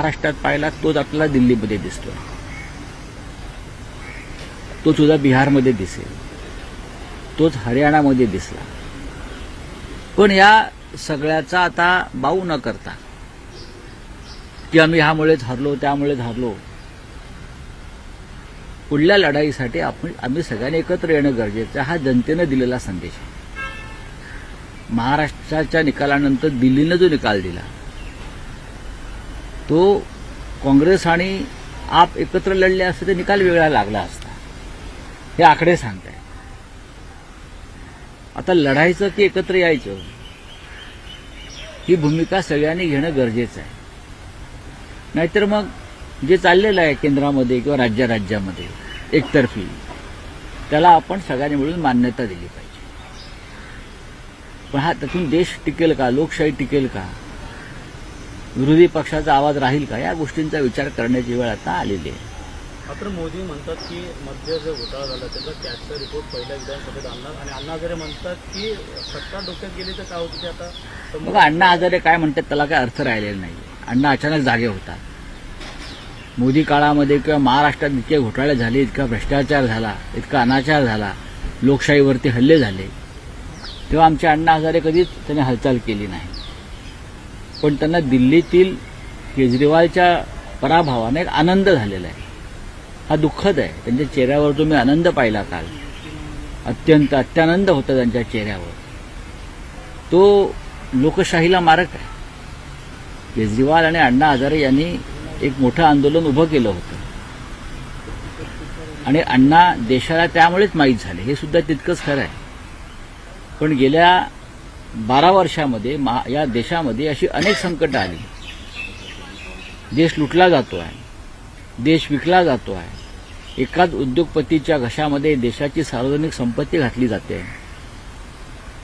महाराष्ट्रात पाहिला तोच आपल्याला दिल्लीमध्ये दिसतो तो सुद्धा बिहारमध्ये दिसेल. तोच हरियाणामध्ये दिसला. पण या सगळ्याचा आता बाऊ न करता की आम्ही ह्यामुळेच हरलो त्यामुळेच हरलो पुढल्या लढाईसाठी आपण आम्ही सगळ्यांनी एकत्र येणं गरजेचं हा जनतेनं दिलेला संदेश आहे. महाराष्ट्राच्या निकालानंतर दिल्लीनं जो निकाल दिला तो काँग्रेस आणि आप एकत्र लढले असते ते निकाल वेगळा लागला असता. हे आकडे सांगताय. आता लढायचं की एकत्र यायचं? ही भूमिका सगळ्यांनी घेणं गरजेचं आहे. नाहीतर मग जे चाललेलं आहे केंद्रामध्ये किंवा राज्या राज्यामध्ये एकतर्फी त्याला आपण सगळ्यांनी मिळून मान्यता दिली पाहिजे. पण हा त्यातून देश टिकेल का? लोकशाही टिकेल का? विरोधी पक्षाचा आवाज राहील का? या गोष्टींचा विचार करण्याची वेळ आता आलेली आहे. मात्र मोदी म्हणतात की मध्ये जो घोटाळा झाला त्याचा कॅटचा रिपोर्ट पहिल्या विधानसभेत आणणार. आणि अण्णा हजारे म्हणतात की सत्ता डोक्यात गेली तर काय होतं आता बघा अण्णा हजारे काय म्हणतात त्याला काय अर्थ राहिलेला नाही. अण्णा अचानक जागे होतात. मोदी काळामध्ये किंवा महाराष्ट्रात इतके घोटाळे झाले इतका भ्रष्टाचार झाला इतका अनाचार झाला लोकशाहीवरती हल्ले झाले. तेव्हा आमचे अण्णा हजारे कधीच त्यांनी हालचाल केली नाही. पण त्यांना दिल्लीतील केजरीवालच्या पराभवाने एक आनंद झालेला आहे. हा दुःखद आहे. त्यांच्या चेहऱ्यावर जो मी आनंद पाहिला काल अत्यंत अत्यानंद होता त्यांच्या चेहऱ्यावर. तो लोकशाहीला मारक आहे. केजरीवाल आणि अण्णा हजारे यांनी एक मोठं आंदोलन उभं केलं होतं. आणि अण्णा देशाला त्यामुळेच माहीत झाले. हे सुद्धा तितकंच खरं आहे. पण गेल्या बारा वर्षामध्ये मा- या देशामध्ये अशी अनेक संकटं आली. देश लुटला जातो आहे देश विकला जातो आहे एकाच उद्योगपतीच्या घशामध्ये देशाची सार्वजनिक संपत्ती घातली जाते.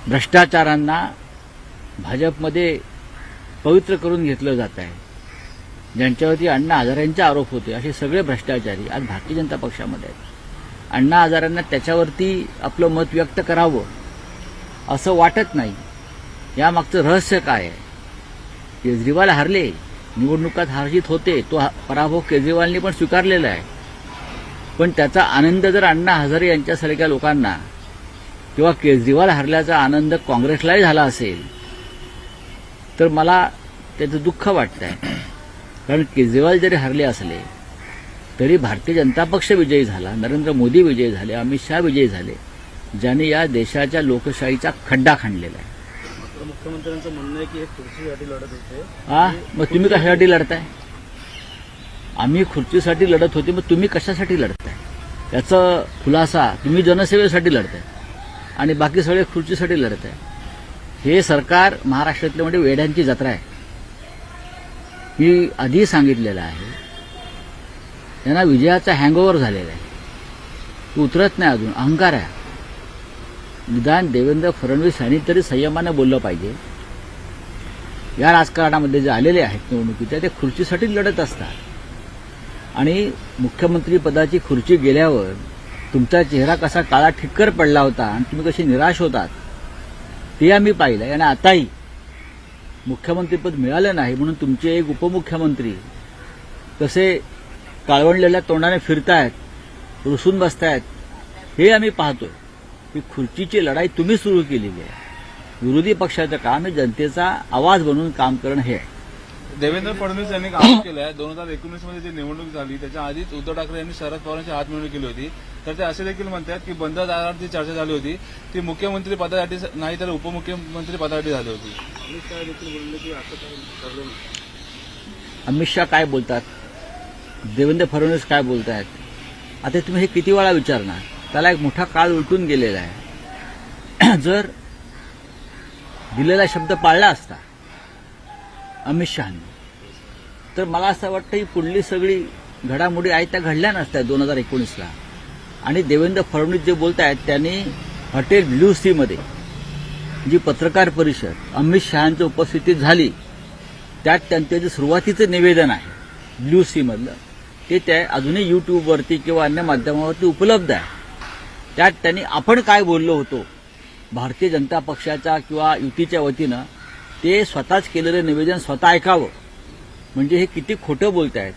भ्रष्टाचारांना भाजपमध्ये पवित्र करून घेतलं जात आहे. ज्यांच्यावरती अण्णा हजारांचे आरोप होते असे सगळे भ्रष्टाचारी आज भारतीय जनता पक्षामध्ये आहेत. अण्णा हजारांना त्याच्यावरती आपलं मत व्यक्त करावं असं वाटत नाही. यामागचं रहस्य काय आहे? केजरीवाल हरले निवडणुकात हारजीत होते तो पराभव केजरीवालने पण स्वीकारलेला आहे. पण त्याचा आनंद जर अण्णा हजारे यांच्यासारख्या लोकांना किंवा केजरीवाल हरल्याचा आनंद काँग्रेसलाही झाला असेल तर मला त्याचं दुःख वाटत आहे कारण केजरीवाल जरी हरले असले तरी भारतीय जनता पक्ष विजयी झाला नरेंद्र मोदी विजयी झाले अमित शहा विजयी झाले ज्यांनी या देशाच्या लोकशाहीचा खड्डा खणलेला आहे. मुख्यमंत्र्यांचं म्हणणं आहे की हे खुर्चीसाठी लढत होते. हा? मग तुम्ही कशासाठी लढताय? आम्ही खुर्चीसाठी लढत होते मग तुम्ही कशासाठी लढताय? याचा खुलासा तुम्ही जनसेवेसाठी लढताय आणि बाकी सगळे खुर्चीसाठी लढत आहे हे सरकार महाराष्ट्रातले म्हणजे वेड्यांची जत्रा आहे. मी आधी सांगितलेलं आहे त्यांना विजयाचा हँगओव्हर झालेला आहे. उतरत नाही अजून अहंकार आहे. निदान देवेंद्र फडणवीस यांनी तरी संयमानं बोललं पाहिजे. या राजकारणामध्ये जे आलेले आहेत निवडणुकीच्या ते खुर्चीसाठी लढत असतात. आणि मुख्यमंत्री पदाची खुर्ची गेल्यावर तुमचा चेहरा कसा काळा ठिक्कर पडला होता आणि तुम्ही कसे निराश होतात ते आम्ही पाहिलं आणि आताही मुख्यमंत्रीपद मिळालं नाही म्हणून तुमचे एक उपमुख्यमंत्री कसे काळवणलेल्या तोंडाने फिरतायत रुसून बसतायत हे आम्ही पाहतोय. की खुर्चीची लढाई तुम्ही सुरू केलेली आहे. विरोधी पक्षाचं काम आहे जनतेचा आवाज बनवून काम करणं हे आहे. देवेंद्र फडणवीस यांनी आरोप केला आहे दोन हजार एकोणीसमध्ये जी निवडणूक झाली त्याच्या आधीच उद्धव ठाकरे यांनी शरद पवारांची हात मिळवणी केली होती. तर ते असे देखील म्हणतात की बंद दारावरती चर्चा झाली होती. ती मुख्यमंत्री पदासाठी नाही तर उपमुख्यमंत्री पदासाठी झाली होती. अमित शहा देखील बोलले की असं काही ठरलं नाही. अमित शहा काय बोलतात? देवेंद्र फडणवीस काय बोलतायत? आता तुम्ही हे किती वेळा विचारणार? त्याला एक मोठा काळ उलटून गेलेला आहे. जर दिलेला शब्द पाळला असता अमित शहानी तर मला असं वाटतं ही पुढली सगळी घडामोडी आहेत त्या घडल्या नसत्या दोन हजार एकोणीसला. आणि देवेंद्र फडणवीस जे बोलत आहेत त्यांनी हॉटेल ब्ल्यू सीमध्ये जी पत्रकार परिषद अमित शहाच्या उपस्थितीत झाली त्यात त्यांचं जे सुरुवातीचं निवेदन आहे ब्ल्यू सीमधलं ते त्या अजूनही यूट्यूबवरती किंवा अन्य माध्यमावरती उपलब्ध आहे. त्यात त्यांनी आपण काय बोललो होतो? भारतीय जनता पक्षाच्या किंवा युतीच्या वतीनं ते स्वतःच केलेलं निवेदन स्वतः ऐकावं. म्हणजे हे किती खोटं बोलत आहेत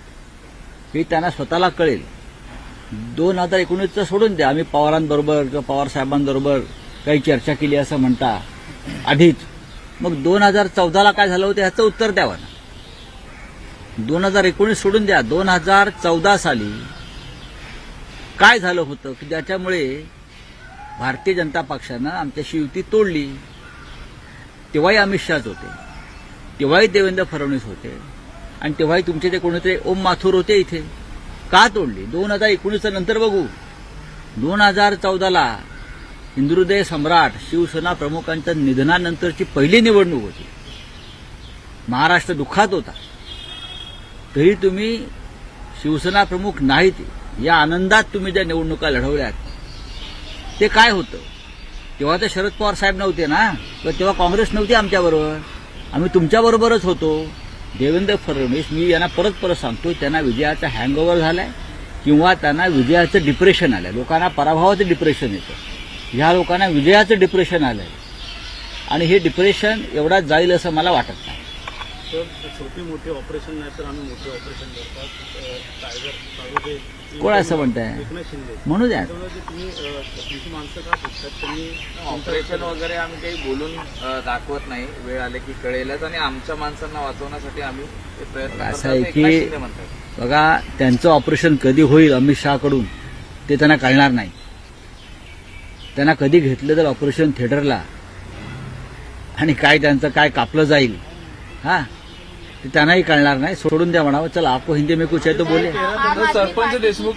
हे त्यांना स्वतःला कळेल. दोन हजार एकोणीसचं सोडून द्या. आम्ही पवारांबरोबर किंवा पवार साहेबांबरोबर काही चर्चा केली असं म्हणता. आधीच. मग दोन हजार चौदाला काय झालं होतं ह्याचं उत्तर द्यावं ना. दोन हजार एकोणीस सोडून द्या. दोन हजार चौदा साली काय झालं होतं की ज्याच्यामुळे भारतीय जनता पक्षानं आमच्याशी युती तोडली? तेव्हाही अमित शहाच होते. तेव्हाही देवेंद्र फडणवीस होते. आणि तेव्हाही तुमचे ते कोणीतरी ओम माथुर होते इथे. का तोडली? दोन हजार एकोणीसच्या नंतर बघू. दोन हजार चौदाला हिंदुहृदय सम्राट शिवसेना प्रमुखांच्या निधनानंतरची पहिली निवडणूक होती. महाराष्ट्र दुःखात होता. तरी तुम्ही शिवसेना प्रमुख नाहीत. या आनंदात तुम्ही ज्या निवडणुका लढवल्यात ते काय होतं? तेव्हा तर शरद पवार साहेब नव्हते ना? तर तेव्हा काँग्रेस नव्हती आमच्याबरोबर. आम्ही तुमच्याबरोबरच होतो. देवेंद्र फडणवीस मी यांना परत परत सांगतो त्यांना विजयाचा हँगओव्हर झालाय किंवा त्यांना विजयाचं डिप्रेशन आलंय. लोकांना पराभवाचं डिप्रेशन येतं. ह्या लोकांना विजयाचं डिप्रेशन आलंय. आणि हे डिप्रेशन एवढा जाईल असं मला वाटत नाही. तर छोटी मोठी ऑपरेशन नाही तर आम्ही मोठी ऑपरेशन करतात. टायगर दे कोण असं म्हणताय? एकनाथ शिंदे. म्हणू द्या. त्याच्यामुळे ते तुम्ही अ, तुमची माणसं का फिरतात त्यांनी ऑपरेशन वगैरे आम्ही काही बोलून अ, दाखवत नाही. वेळ आले की कळेलच आणि आमच्या माणसांना वाचवण्यासाठी आम्ही ते प्रयत्न असं करतो. आहे असं की- एकनाथ शिंदे म्हणतात. बघा त्यांचं ऑपरेशन कधी होईल अमित शहाकडून ते त्यांना कळणार नाही. त्यांना कधी घेतलं तर ऑपरेशन थिएटरला आणि काय त्यांचं काय कापलं जाईल. हा? त्यांनाही कळणार नाही सोडून द्या म्हणावं चला आपको हिंदी में कुछ है तो बोले। सरपंच देशमुख।